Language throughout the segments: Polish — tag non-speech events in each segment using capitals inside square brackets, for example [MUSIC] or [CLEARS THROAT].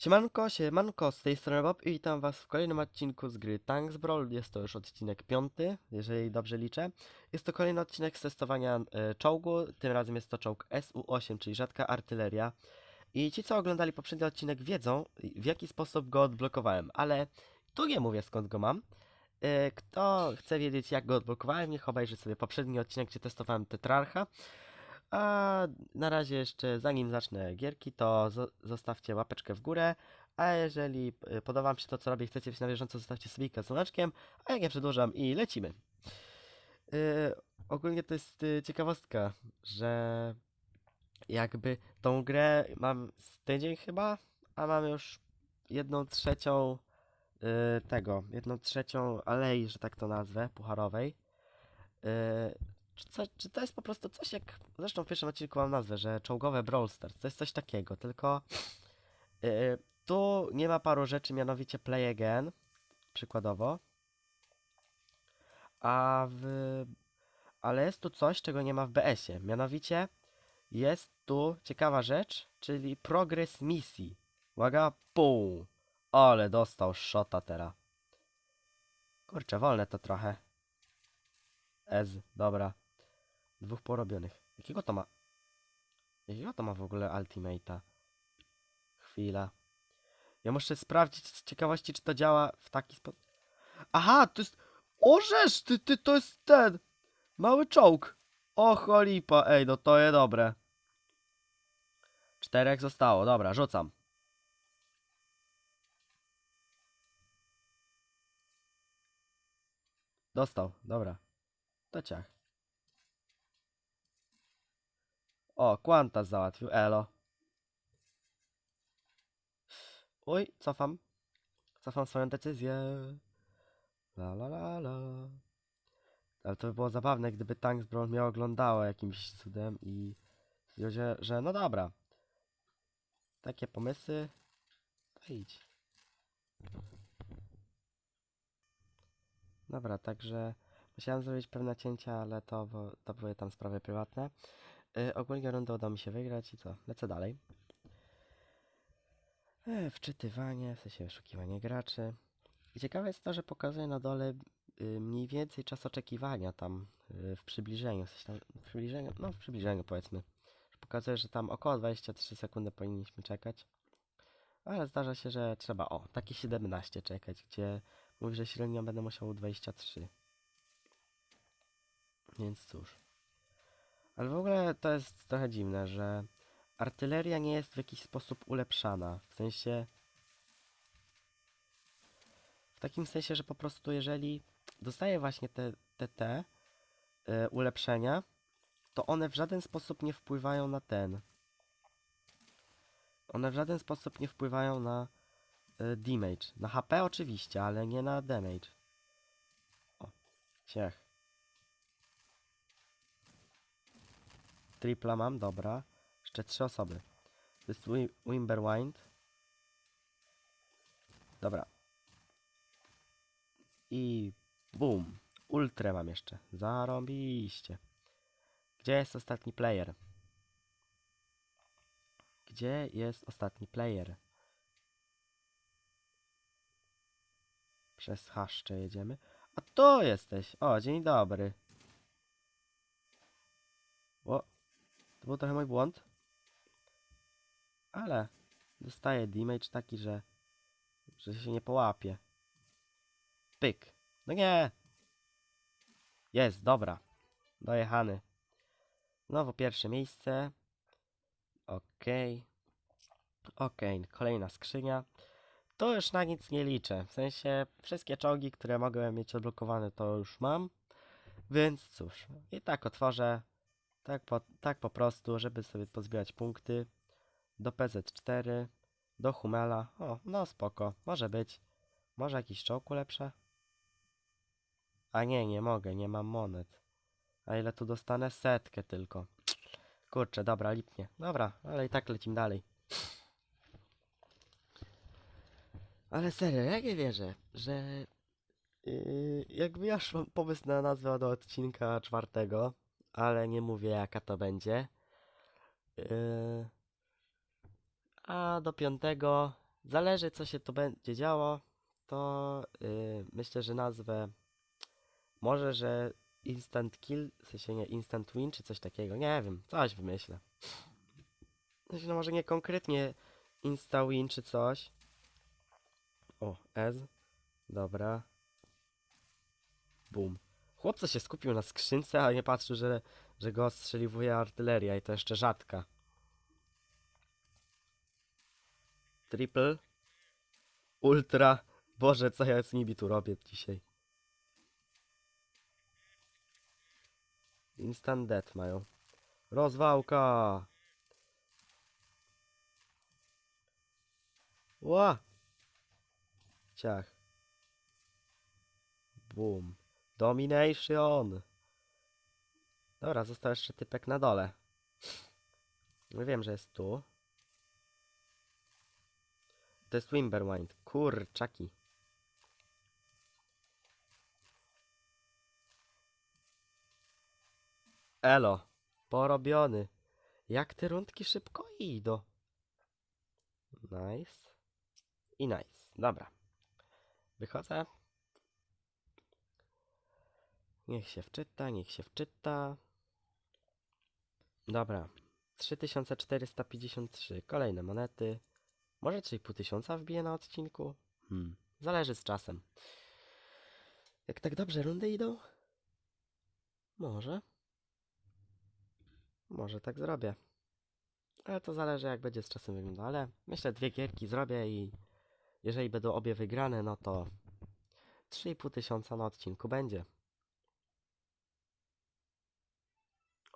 Siemanko, siemanko, z tej strony Bob i witam was w kolejnym odcinku z gry Tanks Brawl. Jest to już odcinek piąty, jeżeli dobrze liczę. Jest to kolejny odcinek z testowania e, czołgu, tym razem jest to czołg SU-8, czyli rzadka artyleria. I ci, co oglądali poprzedni odcinek wiedzą, w jaki sposób go odblokowałem, ale tu nie mówię skąd go mam. E, Kto chce wiedzieć, jak go odblokowałem, niech obejrzy sobie poprzedni odcinek, gdzie testowałem Tetrarcha. A na razie jeszcze, zanim zacznę gierki, to zo- zostawcie łapeczkę w górę. A jeżeli y, podoba wam się to, co robię, i chcecie być na bieżąco, zostawcie subika z dzwoneczkiem. A jak ja przedłużam i lecimy. Yy, ogólnie to jest y, ciekawostka, że jakby tą grę mam z tydzień chyba, a mam już jedną trzecią y, tego, jedną trzecią alei, że tak to nazwę, pucharowej. Y, czy, co, czy to jest po prostu coś jak. Zresztą w pierwszym odcinku mam nazwę, że czołgowe Brawl Stars. To jest coś takiego, tylko yy, tu nie ma paru rzeczy, mianowicie Play Again, przykładowo. A w. Ale jest tu coś, czego nie ma w BS-ie. Mianowicie jest tu ciekawa rzecz, czyli progres misji. Uwaga, pum! Ale dostał shota teraz. Kurczę, wolne to trochę. Ez, dobra. Dwóch porobionych. Jakiego to ma? Jakiego to ma w ogóle ultimate'a? Chwila. Ja muszę sprawdzić z ciekawości, czy to działa w taki sposób. Aha, to jest... Orzesz, ty, ty, to jest ten! Mały czołg. O cholipa, ej, no to jest dobre. Czterech zostało, dobra, rzucam. Dostał, dobra. To ciach. O, Quantas załatwił, elo. Oj, cofam. Cofam swoją decyzję. La la la la. Ale to by było zabawne, gdyby Tanks Brawl mnie oglądało jakimś cudem i stwierdził, że, no dobra. Takie pomysły. To idź. Dobra, także musiałem zrobić pewne cięcia, ale to, to były tam sprawy prywatne. Yy, ogólnie rundę udało mi się wygrać i co? Lecę dalej. E, wczytywanie, w sensie wyszukiwanie graczy. I ciekawe jest to, że pokazuje na dole y, mniej więcej czas oczekiwania tam y, w przybliżeniu. W, sensie tam, w przybliżeniu, no w przybliżeniu powiedzmy. Pokazuje, że tam około 23 sekundy powinniśmy czekać. Ale zdarza się, że trzeba, o, takie 17 czekać, gdzie mówi, że średnio będę musiał 23. Więc cóż. Ale w ogóle to jest trochę dziwne, że artyleria nie jest w jakiś sposób ulepszana. W sensie. W takim sensie, że po prostu jeżeli dostaję właśnie te, te, te y, ulepszenia, to one w żaden sposób nie wpływają na ten. One w żaden sposób nie wpływają na y, damage. Na HP oczywiście, ale nie na damage. O, ciech. Tripla mam, dobra. Jeszcze trzy osoby. To jest Wi- Wimberwind. Dobra. I boom. Ultrę mam jeszcze. Zarąbiście. Gdzie jest ostatni player? Gdzie jest ostatni player? Przez haszcze jedziemy. A tu jesteś. O, dzień dobry. O, to był trochę mój błąd. Ale dostaję damage taki, że, że się nie połapie. Pyk. No nie. Jest, dobra. Dojechany. Znowu pierwsze miejsce. Okej. Okej, kolejna skrzynia. To już na nic nie liczę. W sensie wszystkie czołgi, które mogłem mieć odblokowane, to już mam. Więc cóż. I tak otworzę. Tak po, tak po prostu, żeby sobie pozbierać punkty. Do PZ4. Do Humela. O, no spoko. Może być. Może jakiś czołg ulepszę? A nie, nie mogę. Nie mam monet. A ile tu dostanę? Setkę tylko. Kurczę, dobra, lipnie. Dobra, ale i tak lecimy dalej. Ale serio, jak nie wierzę, że yy, jakby ja mam pomysł na nazwę do odcinka czwartego, ale nie mówię jaka to będzie. Yy, a do piątego Zależy co się tu będzie działo, to yy, myślę, że nazwę może, że instant kill, w sensie nie instant win czy coś takiego, nie wiem, coś wymyślę. Sensie, no może nie konkretnie insta win czy coś. O, S. Dobra. Bum. Chłopca się skupił na skrzynce, a nie patrzył, że, że go ostrzeliwuje artyleria i to jeszcze rzadka. Triple. Ultra. Boże, co ja z nimi tu robię dzisiaj? Instant death mają. Rozwałka! Ła! Ciach. Boom. Domination! Dobra, został jeszcze typek na dole. No wiem, że jest tu. To jest Wimberwind. Kurczaki. Elo. Porobiony. Jak te rundki szybko idą. Nice. I nice. Dobra. Wychodzę. Niech się wczyta, niech się wczyta. Dobra. 3453. Kolejne monety. Może 3,5 tysiąca wbiję na odcinku? Hmm. Zależy z czasem. Jak tak dobrze rundy idą? Może. Może tak zrobię. Ale to zależy jak będzie z czasem wyglądało. Ale myślę dwie gierki zrobię i jeżeli będą obie wygrane, no to 3,5 tysiąca na odcinku będzie.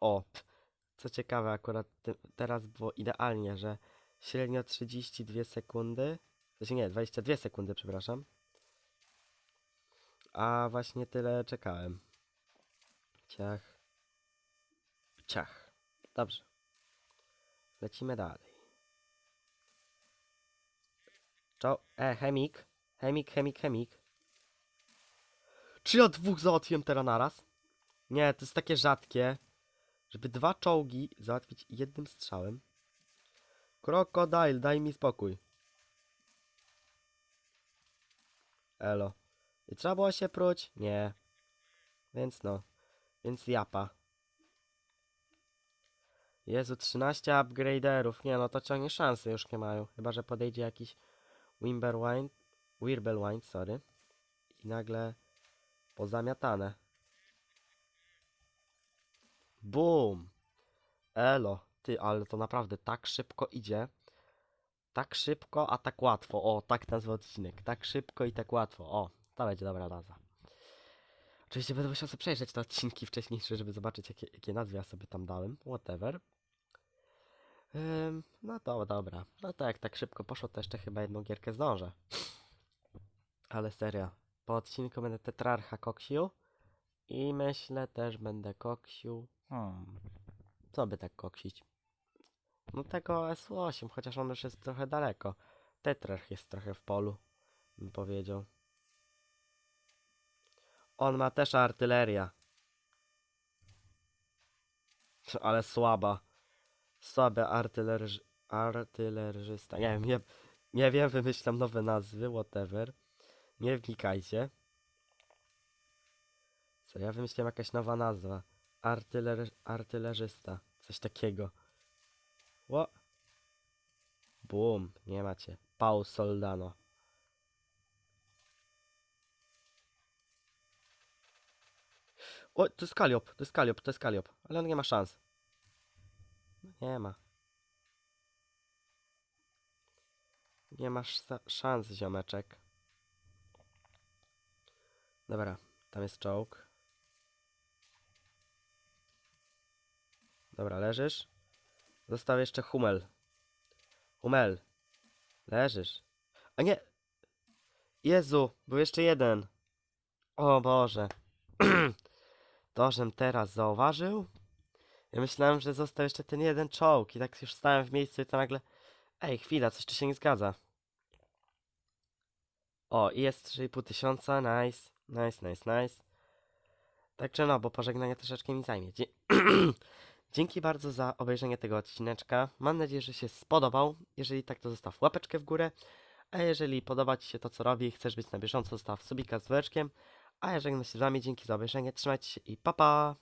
O, co ciekawe, akurat ty- teraz było idealnie, że średnio 32 sekundy, znaczy nie, 22 sekundy, przepraszam. A właśnie tyle czekałem. Ciach. Ciach. Dobrze. Lecimy dalej. Czo... E, chemik. Chemik, chemik, chemik. Czy ja dwóch załatwiłem teraz naraz? Nie, to jest takie rzadkie, żeby dwa czołgi załatwić jednym strzałem. Krokodil, daj mi spokój. Elo. I trzeba było się pruć? Nie. Więc no. Więc japa. Jezu, 13 upgraderów. Nie no, to ciągnie szanse już nie mają. Chyba, że podejdzie jakiś Wimberwind. Wirbelwind, sorry. I nagle pozamiatane. Boom! Elo, ty, ale to naprawdę tak szybko idzie. Tak szybko, a tak łatwo. O, tak nazwę odcinek. Tak szybko i tak łatwo. O, to będzie dobra nazwa. Oczywiście będę musiał sobie przejrzeć te odcinki wcześniejsze, żeby zobaczyć, jakie, jakie nazwy ja sobie tam dałem. Whatever. Ym, no to dobra. No to jak tak szybko poszło, to jeszcze chyba jedną gierkę zdążę. Ale serio. Po odcinku będę Tetrarcha koksił. I myślę też będę koksił. Co by tak koksić? No tego S8, chociaż on już jest trochę daleko. Tetrarch jest trochę w polu, bym powiedział. On ma też artyleria. Ale słaba. Słaby artylerz... artylerzysta. Nie wiem, nie, nie wiem, wymyślam nowe nazwy, whatever. Nie wnikajcie. Co, ja wymyśliłem jakaś nowa nazwa. Artyler... artylerzysta. Coś takiego. Ło. Bum, nie macie. Pau Soldano. O, to jest Kaliop, to jest Kaliop, to jest Kaliop. Ale on nie ma szans. No Nie ma. Nie masz szans, ziomeczek. Dobra, tam jest czołg. Dobra, leżysz. Został jeszcze Hummel. Hummel. Leżysz. A nie! Jezu, był jeszcze jeden. O Boże. [CLEARS THROAT] To, żem teraz zauważył. Ja myślałem, że został jeszcze ten jeden czołg i tak już stałem w miejscu i to nagle... Ej, chwila, coś tu się nie zgadza. O, i jest 3,5 tysiąca, nice, nice, nice, nice. Także no, bo pożegnanie troszeczkę mi zajmie. Dzie [CLEARS THROAT] Dzięki bardzo za obejrzenie tego odcineczka. Mam nadzieję, że się spodobał. Jeżeli tak, to zostaw łapeczkę w górę. A jeżeli podoba Ci się to, co robi, chcesz być na bieżąco, zostaw subika z dzwoneczkiem. A ja żegnam się z Wami, dzięki za obejrzenie, trzymajcie się i pa pa!